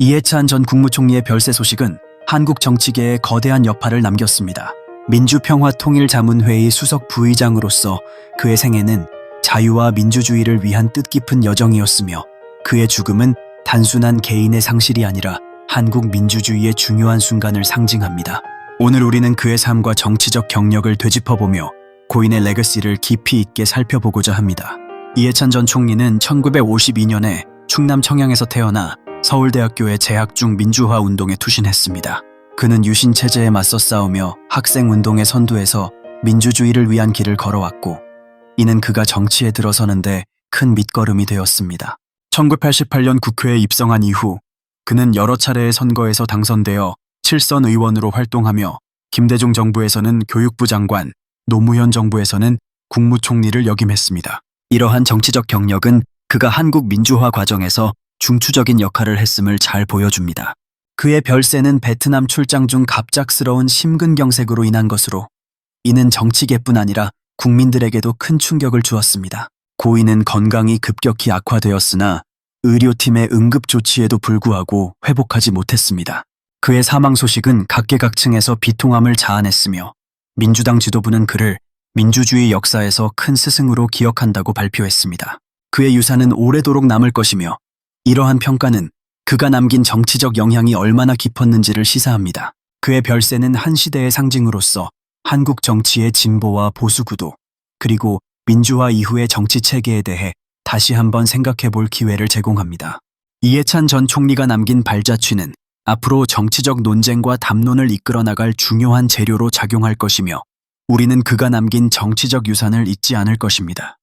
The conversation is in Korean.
이해찬 전 국무총리의 별세 소식은 한국 정치계에 거대한 여파를 남겼습니다. 민주평화통일자문회의 수석 부의장으로서 그의 생애는 자유와 민주주의를 위한 뜻깊은 여정이었으며 그의 죽음은 단순한 개인의 상실이 아니라 한국 민주주의의 중요한 순간을 상징합니다. 오늘 우리는 그의 삶과 정치적 경력을 되짚어보며 고인의 레거시를 깊이 있게 살펴보고자 합니다. 이해찬 전 총리는 1952년에 충남 청양에서 태어나 서울대학교에 재학 중 민주화 운동에 투신했습니다. 그는 유신 체제에 맞서 싸우며 학생 운동의 선두에서 민주주의를 위한 길을 걸어왔고 이는 그가 정치에 들어서는데 큰 밑거름이 되었습니다. 1988년 국회에 입성한 이후 그는 여러 차례의 선거에서 당선되어 칠선 의원으로 활동하며 김대중 정부에서는 교육부 장관, 노무현 정부에서는 국무총리를 역임했습니다. 이러한 정치적 경력은 그가 한국 민주화 과정에서 중추적인 역할을 했음을 잘 보여줍니다. 그의 별세는 베트남 출장 중 갑작스러운 심근경색으로 인한 것으로 이는 정치계뿐 아니라 국민들에게도 큰 충격을 주었습니다. 고인은 건강이 급격히 악화되었으나 의료팀의 응급 조치에도 불구하고 회복하지 못했습니다. 그의 사망 소식은 각계각층에서 비통함을 자아냈으며 민주당 지도부는 그를 민주주의 역사에서 큰 스승으로 기억한다고 발표했습니다. 그의 유산은 오래도록 남을 것이며 이러한 평가는 그가 남긴 정치적 영향이 얼마나 깊었는지를 시사합니다. 그의 별세는 한 시대의 상징으로서 한국 정치의 진보와 보수 구도, 그리고 민주화 이후의 정치 체계에 대해 다시 한번 생각해 볼 기회를 제공합니다. 이해찬 전 총리가 남긴 발자취는 앞으로 정치적 논쟁과 담론을 이끌어 나갈 중요한 재료로 작용할 것이며 우리는 그가 남긴 정치적 유산을 잊지 않을 것입니다.